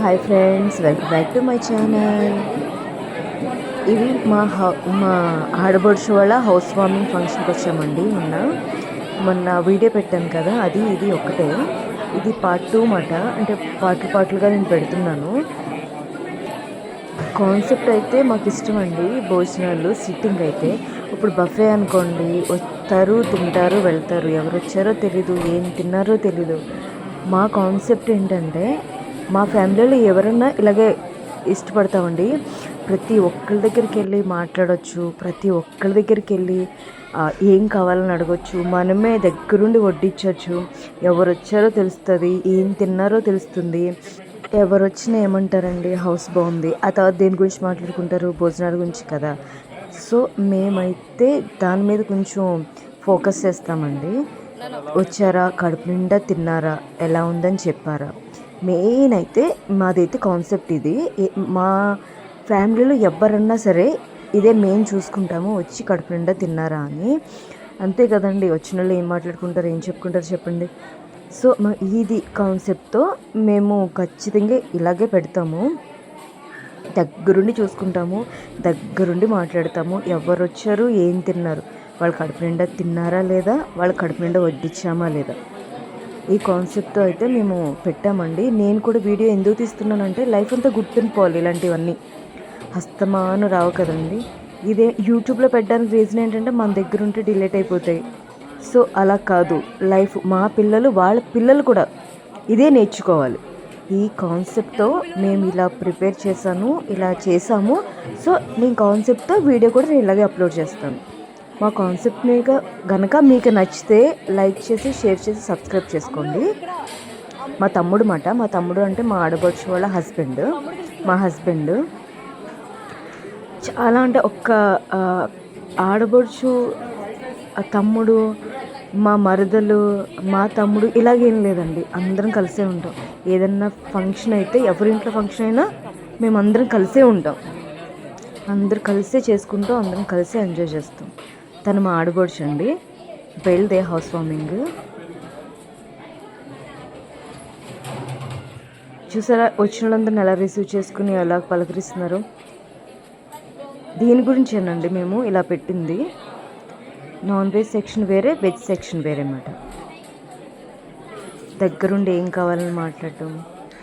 Hi friends welcome back to my channel ఇది మా మా ఆడబడుచు వాళ్ళ హౌస్ వార్మింగ్ ఫంక్షన్కి వచ్చామండి మొన్న. మొన్న వీడియో పెట్టాను కదా అది ఇది ఒకటే ఇది పార్ట్ టూ మాట అంటే పార్ట్లు పార్ట్లుగా నేను పెడుతున్నాను. కాన్సెప్ట్ అయితే మాకు ఇష్టం అండి భోజనాలు సిట్టింగ్ అయితే. ఇప్పుడు బఫే అనుకోండి వస్తారు తింటారు వెళ్తారు. ఎవరు వచ్చారో తెలీదు ఏం తిన్నారో తెలీదు. మా కాన్సెప్ట్ ఏంటంటే మా ఫ్యామిలీలో ఎవరన్నా ఇలాగే ఇష్టపడతామండి. ప్రతి ఒక్కరి దగ్గరికి వెళ్ళి మాట్లాడవచ్చు ప్రతి ఒక్కరి దగ్గరికి వెళ్ళి ఏం కావాలని అడగొచ్చు మనమే దగ్గరుండి వడ్డించవచ్చు ఎవరు వచ్చారో తెలుస్తుంది ఏం తిన్నారో తెలుస్తుంది. ఎవరు వచ్చినా ఏమంటారండి హౌస్ బాగుంది. ఆ తర్వాత దేని గురించి మాట్లాడుకుంటారు భోజనాల గురించి కదా. సో మేమైతే దాని మీద కొంచెం ఫోకస్ చేస్తామండి. వచ్చారా కడుపు నిండా తిన్నారా ఎలా ఉందని చెప్పారా. మెయిన్ అయితే మాదైతే కాన్సెప్ట్ ఇది. మా ఫ్యామిలీలో ఎవరన్నా సరే ఇదే మేము చూసుకుంటాము వచ్చి కడుపు నిండా తిన్నారా అని. అంతే కదండి వచ్చిన వాళ్ళు ఏం మాట్లాడుకుంటారు ఏం చెప్పుకుంటారు చెప్పండి. సో మా ఇది కాన్సెప్ట్తో మేము ఖచ్చితంగా ఇలాగే పెడతాము. దగ్గరుండి చూసుకుంటాము దగ్గరుండి మాట్లాడతాము. ఎవరు వచ్చారు ఏం తిన్నారు? వాళ్ళు కడుపు నిండా తిన్నారా లేదా? వాళ్ళ కడుపు నిండా వడ్డించామా లేదా? ఈ కాన్సెప్ట్తో అయితే మేము పెట్టామండి. నేను కూడా వీడియో ఎందుకు తీస్తున్నానంటే లైఫ్ అంతా గుర్తుండిపోవాలి ఇలాంటివన్నీ. హస్తమాను రావు కదండి. ఇదే యూట్యూబ్లో పెట్టడానికి రీజన్ ఏంటంటే మన దగ్గర ఉంటే డిలేట్ అయిపోతాయి. సో అలా కాదు. లైఫ్ మా పిల్లలు వాళ్ళ పిల్లలు కూడా ఇదే నేర్చుకోవాలి. ఈ కాన్సెప్ట్తో మేము ఇలా ప్రిపేర్ చేశాను ఇలా చేసాము సో నేను కాన్సెప్ట్తో వీడియో కూడా నేను ఇలాగే అప్లోడ్ చేస్తాను. మా కాన్సెప్ట్ కనుక గనక మీకు నచ్చితే లైక్ చేసి షేర్ చేసి సబ్స్క్రైబ్ చేసుకోండి. మా తమ్ముడు మాట. మా తమ్ముడు అంటే మా ఆడబడుచు వాళ్ళ హస్బెండ్ మా హస్బెండ్ చాలా అంటే ఒక్క ఆ, ఆడబడుచు తమ్ముడు మా మరదలు మా తమ్ముడు ఇలాగేం లేదండి. అందరం కలిసే ఉంటాం. ఏదన్నా ఫంక్షన్ అయితే ఎవరింట్లో ఫంక్షన్ అయినా మేము అందరం కలిసే ఉంటాం. అందరు కలిసే చేసుకుంటూ అందరం కలిసే ఎంజాయ్ చేస్తాం. తను మా ఆడబడుచు అండి హౌస్ వార్మింగ్. చూసారా వచ్చిన వాళ్ళందరిని ఎలా రిసీవ్ చేసుకుని ఎలా పలకరిస్తున్నారు? దీని గురించేనండి మేము ఇలా పెట్టింది. నాన్ వెజ్ సెక్షన్ వేరే వెజ్ సెక్షన్ వేరే అన్నమాట. దగ్గరుండి ఏం కావాలని మాట్లాడటం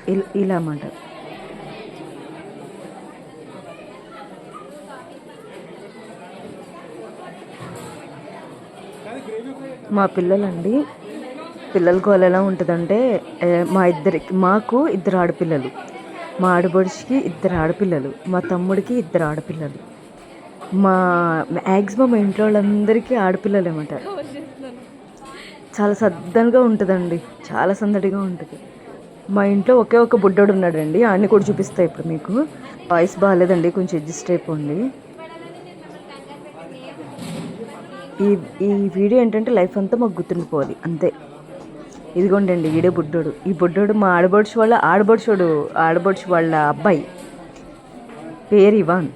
ఇలా ఇలా అన్నమాట మా పిల్లలండి. పిల్లలకు వాళ్ళు ఎలా ఉంటుందంటే మా ఇద్దరికి మాకు ఇద్దరు ఆడపిల్లలు. మా ఆడబడుచుకి ఇద్దరు ఆడపిల్లలు. మా తమ్ముడికి ఇద్దరు ఆడపిల్లలు. మా మ్యాక్సిమం మా ఇంట్లో వాళ్ళందరికీ ఆడపిల్లలు అనమాట చాలా సద్దనగా ఉంటుందండి. చాలా సందడిగా ఉంటుంది. మా ఇంట్లో ఒకే ఒక బుడ్డోడు ఉన్నాడండి. ఆయన్ని కూడా చూపిస్తాయి ఇప్పుడు మీకు. వాయిస్ బాగాలేదండి కొంచెం అడ్జస్ట్ అయిపోండి. ఈ ఈ వీడియో ఏంటంటే లైఫ్ అంతా మాకు గుర్తుండిపోవాలి అంతే. ఇదిగోండండి వీడే బుడ్డోడు. ఈ బుడ్డోడు మా ఆడబడుచు వాళ్ళ ఆడబడుచోడు ఆడబడుచు వాళ్ళ అబ్బాయి. పేరు ఇవాన్.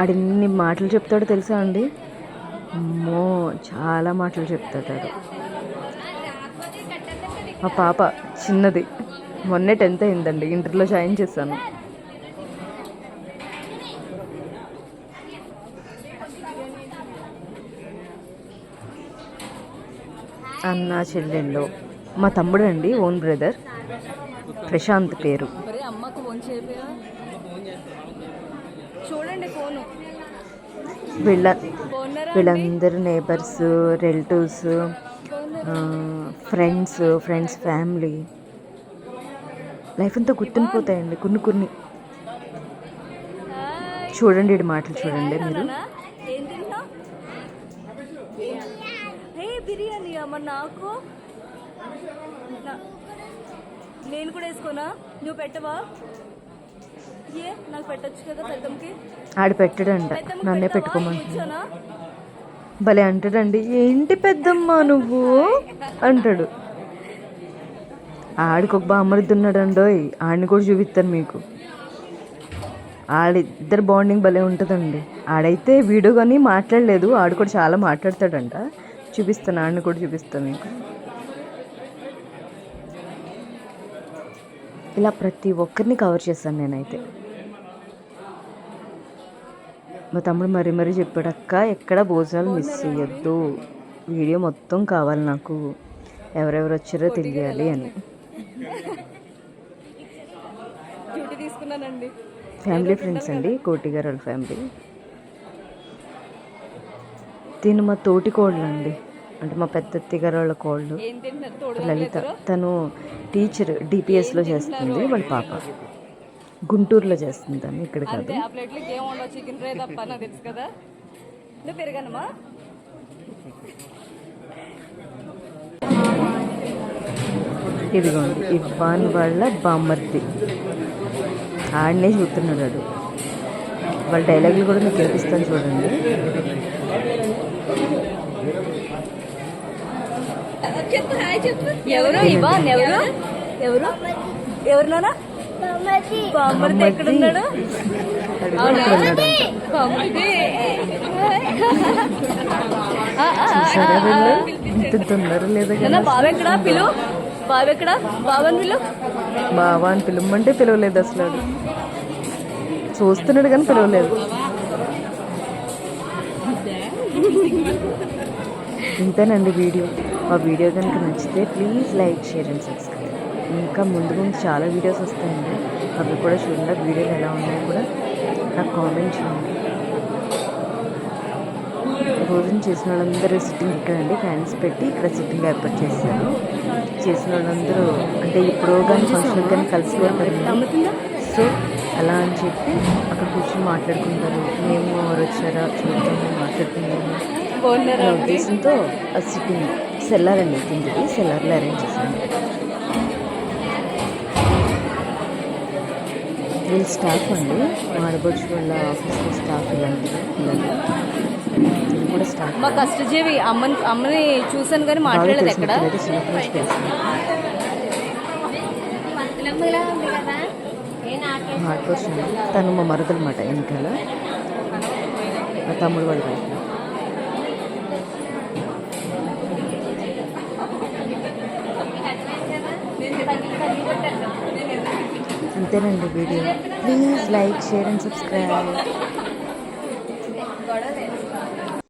ఆడిన్ని మాటలు చెప్తాడో తెలుసా అండి? అమ్మో చాలా మాటలు చెప్తాడు. మా పాప చిన్నది. మొన్నే టెన్త్ అయిందండి ఇంటర్లో జాయిన్ చేశాను. అన్న చెల్లెళ్ళు. మా తమ్ముడు అండి ఓన్ బ్రదర్. ప్రశాంత్ పేరు. వీళ్ళ వీళ్ళందరూ neighbours relatives friends friends family life అంతా గుర్తుండిపోతాయండి కొన్ని కొన్ని. చూడండి ఇటు మాటలు చూడండి మీరు నానా, ఏం తిన్నా హే అమ్మ నాకు? నేను కూడా వేసుకోనా? నువ్వు పెట్టవా? ఏ నాకు పెట్టొచ్చు కదా పెద్దమ్మకి? ఆడు పెట్టడంట. నన్నే కూర్చోనా? భలే అంటాడండి. ఏంటి పెద్దమ్మ నువ్వు? అంటాడు. ఆడికి ఒక బామ్మరిద్ది ఉన్నాడండోయ్ ఆడిని కూడా చూపిస్తాను మీకు. ఆడిద్దరు బాండింగ్ భలే ఉంటుందండి. ఆడైతే వీడియో కానీ మాట్లాడలేదు. ఆడు కూడా చాలా మాట్లాడతాడంట. చూపిస్తాను ఆడిని కూడా చూపిస్తాను మీకు. ఇలా ప్రతి ఒక్కరిని కవర్ చేశాను నేనైతే. మా తమ్ముడు మరీ మరీ చెప్పాడక్క ఎక్కడ భోజనాలు మిస్ చేయొద్దు వీడియో మొత్తం కావాలి నాకు. ఎవరెవరు వచ్చారో తెలియాలి అని. ఫ్యామిలీ ఫ్రెండ్స్ అండి కోటి గారు వాళ్ళ ఫ్యామిలీ తిను మా తోటి కోళ్ళు అండి అంటే మా పెద్ద అత్తయ్య గారు వాళ్ళ కోళ్ళు లలిత తను టీచర్ డిపిఎస్లో చేస్తుంది వాళ్ళ పాప. గుంటూరులో చేస్తుంది తను ఇక్కడ కాదు. ఇదిగోండి ఇవ్వాన్ వాళ్ళ బామ్మర్ది. ఆడనే చూస్తున్నాడు వాడు. వాళ్ళ డైలాగులు కూడా మీకు వినిపిస్తాను చూడండి. ఎవరు? ఇవాన్ ఎవరు? ఎవరు? ఎవరు? నాన్న బామ్మర్ది ఎక్కడున్నాడు? బావ ఎక్కడ? పిలు. బావ ఎక్కడ? బావని పిలు. బావా అని పిలవమంటే పిలవలేదు అసలు. చూస్తున్నాడు కానీ పిలవలేదు. ఇంతేనండి వీడియో. ఆ వీడియో కనుక నచ్చితే please like share and subscribe. ఇంకా ముందు ముందు చాలా వీడియోస్ వస్తాయండి. అవి కూడా చూడండి. వీడియోలు ఎలా ఉన్నాయో కూడా నాకు కామెంట్ చేయండి. భోజనం చేసిన వాళ్ళందరూ సిట్టింగ్ ఇక్కడ అండి. ఫ్యాన్స్ పెట్టి ఇక్కడ సిట్టింగ్ ఏర్పాటు చేశారు. చేసిన వాళ్ళందరూ అంటే ఇప్పుడు కానీ ఫంక్షన్ కానీ కలిసిపోతారు సో అలా అని చెప్పి అక్కడ కూర్చొని మాట్లాడుకుంటారు. మేము ఎవరు వచ్చారా? చూద్దాము మాట్లాడుకుందాము. బాగున్నారా? అనే ఉద్దేశంతో ఆ సిట్టింగ్ సెల్లార్ అండి కిందకి సెల్లార్లో అరేంజ్ చేశాను. వీళ్ళు స్టాఫ్ అండి ఆడబడుచు వాళ్ళ ఆఫీస్లో స్టాఫ్ ఇలాంటివి పిల్లలు. ఇది కూడా స్టాఫ్ మా కష్టజీవి అమ్మని అమ్మని చూసాను కానీ మాట్లాడలేదు ఎక్కడ? ఆడపడుచు తను మా మరదలు మాట వెనకాల. మా తమ్ముడు వాళ్ళ అంతేనండి video please like share and subscribe